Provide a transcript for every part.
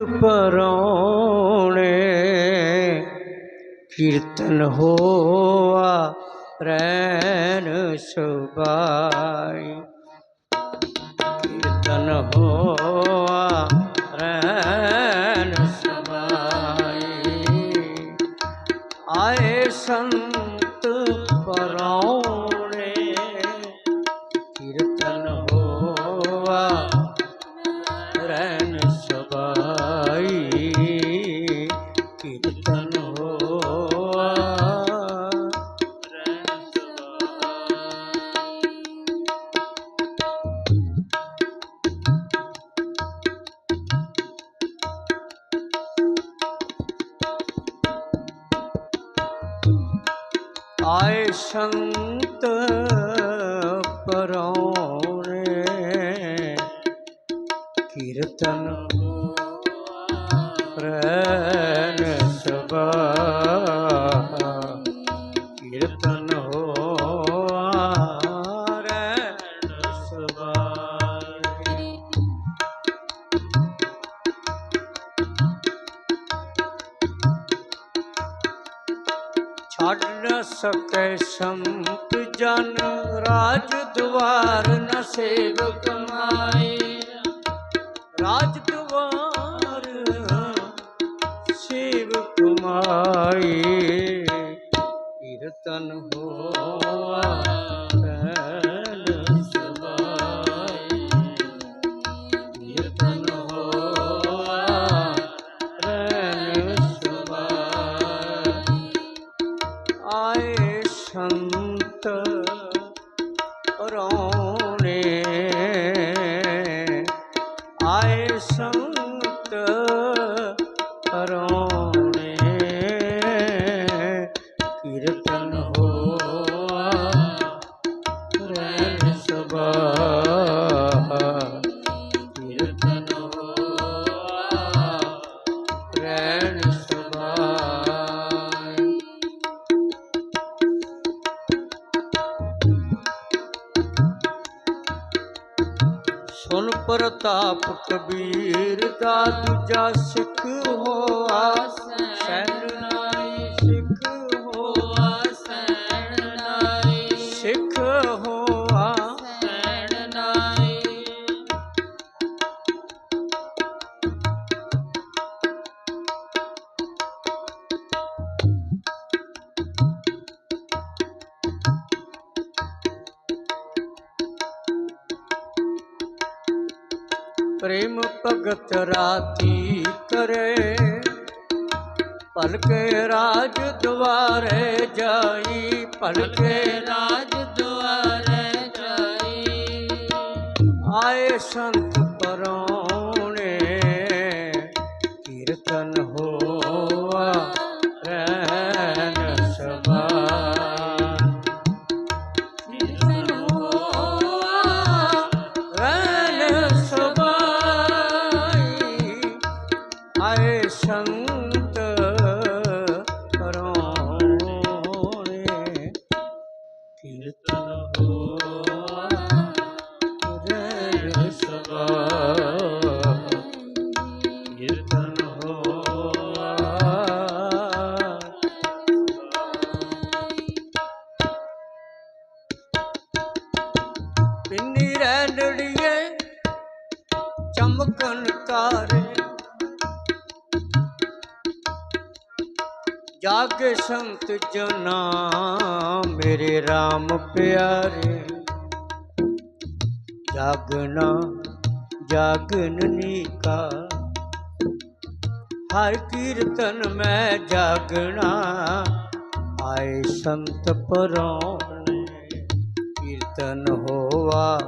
ਪਰੋਣੇ ਕੀਰਤਨ ਹੋਆ ਰੈਨ ਸੁਭਾਈ। ਕੀਰਤਨ ਹੋਆ ਰੈਨ ਸੁਭਾਈ। ਆਏ ਸੰਤ ਪਰੋਣੇ ਸੰਤ ਪਰੌਣੇ ਕੀਰਤਨ ਪ੍ਰਣ ਸਭਾ ਛੱਡ ਨ ਸਕੈ ਸੰਤ ਜਨ ਰਾਜ ਦੁਆਰ ਨ ਸੇਵਕ ਮਾਏ ਰਾਜ ਦੁਆਰ ਸੇਵਕ ਮਾਏ ਕੀਰਤਨ ਹੋ ਆਏ ਸੰਤ ਪ੍ਰਤਾਪ ਕਬੀਰ ਦਾ ਦੂਜਾ ਸਿੱਖ ਹੋਆ ਸੈਣ ਨਾਈ ਸਿੱਖ ਹੋਆ ਸੈਣ ਨਾਈ ਸਿੱਖ ਹੋਆ ਪ੍ਰੇਮ ਭਗਤ ਰਾਤੀ ਕਰੇ। ਭਲਕੇ ਰਾਜ ਦੁਆਰੇ ਜਾਈ, ਭਲਕੇ ਰਾਜ ਦੁਆਰੇ ਜਾਈ। ਆਏ ਸੰਤ ਪਰੋਂ ਕੀਰਤਨ ਹੋਆ ਰੈਨ ਸਭਾ ਕੀਰਤਨ ਹੋਆ ਪਿੰਨੀ ਰੈਣੜੀਏ ਚਮਕਣ ਤਾਰੇ ਜਾਗੇ ਸੰਤ ਜਨਾ ਮੇਰੇ RAM ਪਿਆਰੇ। ਜਾਗਣਾ ਜਾਗਨਨੀ ਕਾ। ਹਰ ਕੀਰਤਨ ਮੈਂ ਜਾਗਣਾ ਆਏ ਸੰਤ ਪਰੋਣੇ ਕੀਰਤਨ ਹੋਵਾ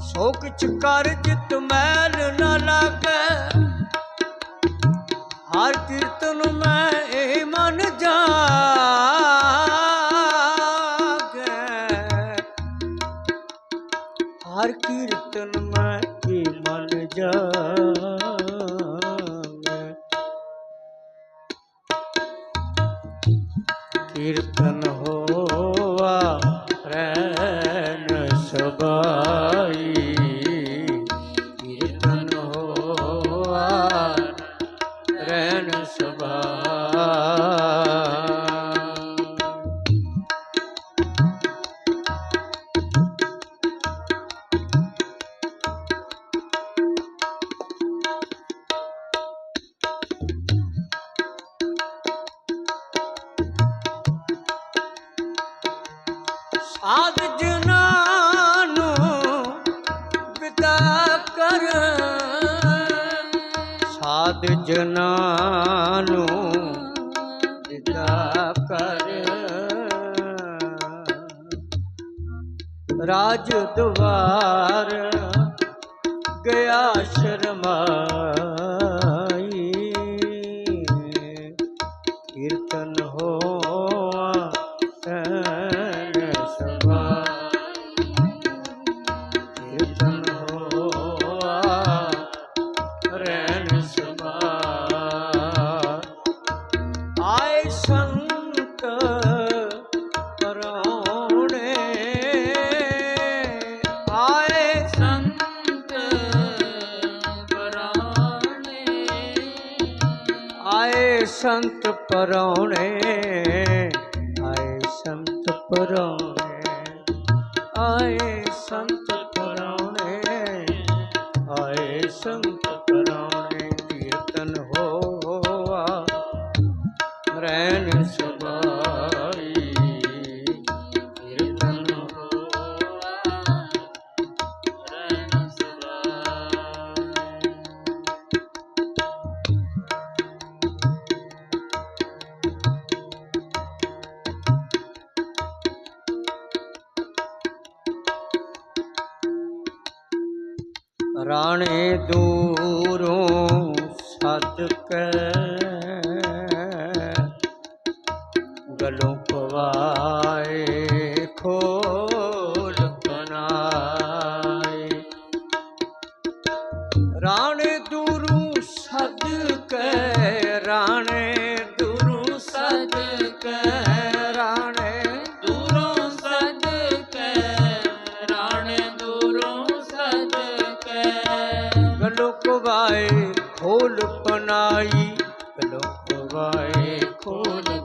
ਸੋ ਕਿਛ ਕਰ ਜਿਤ ਮੈਲ ਨ ਲਾਗੈ। ਹਰ ਯਾਦ ਜਿਨਾਂ ਕਰ। ਸਾਧ ਜਨਾਂ ਬਿਤਾ ਕਰ। ਰਾਜ ਦੁਆਰ ਗਿਆ ਸ਼ਰਮਾ। ਸੰਤ ਪਰੌਣੇ ਆਏ ਸੰਤ ਪਰੌਣੇ ਆਏ ਸੰਤ ਪਰੌਣੇ ਆਏ ਸੰਤ ਪਰੌਣੇ ਕੀਰਤਨ ਹੋਆ ਰੈਣ ਰਾਣੇ ਦੂਰੋਂ ਸੱਦ ਖੋਲ ਪਨਾਈ ਗਲੋਂ ਪਵਾਏ ਖੋਲ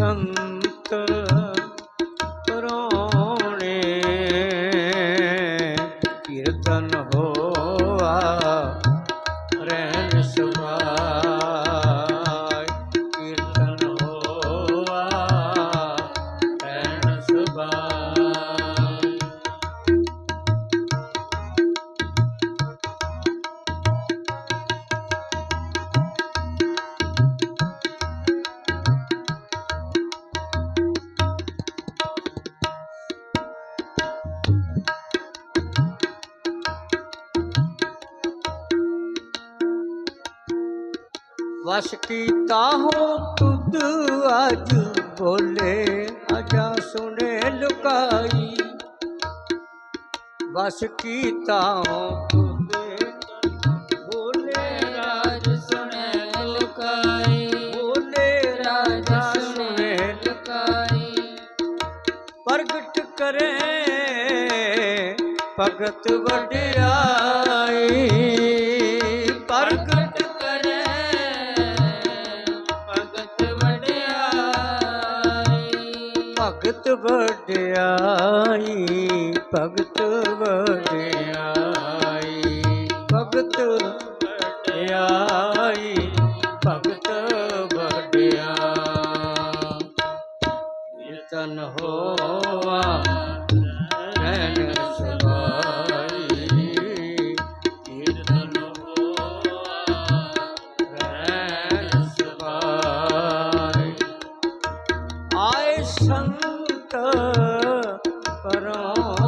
ਸੰਤ ਪਰੋਣੇ ਕੀਰਤਨ ਹੋਆ ਵਸ ਕੀਤਾ ਹੋ ਤੁਧ ਅਜ ਬੋਲੇ, ਅਜਾ ਸੁਣੇ ਲੁਕਾਈ। ਵਸ ਕੀਤਾ ਹੋ ਤੁਧ ਬੋਲੇ ਰਾਜ ਸੁਣੇ ਲੁਕਾਈ। ਬੋਲੇ ਰਾਜ ਰਾਜਾ ਸੁਣੇ ਸੁਣੇ ਲੁਕਾਈ। ਪ੍ਰਗਟ ਕਰੇ, ਭਗਤ ਵਡਿਆਈ। ਭਗਤ ਵਡਿਆਈ ਭਗਤ ਵਡਿਆਈ ਭਗਤ ਵਡਿਆਈ ਭਗਤ ਵਡਿਆ ਕੀਰਤਨ ਹੋਆ ਰਹਿਣ ਸਵਾਈ। ਕੀਰਤਨ ਹੋਆ ਰਹਿਣ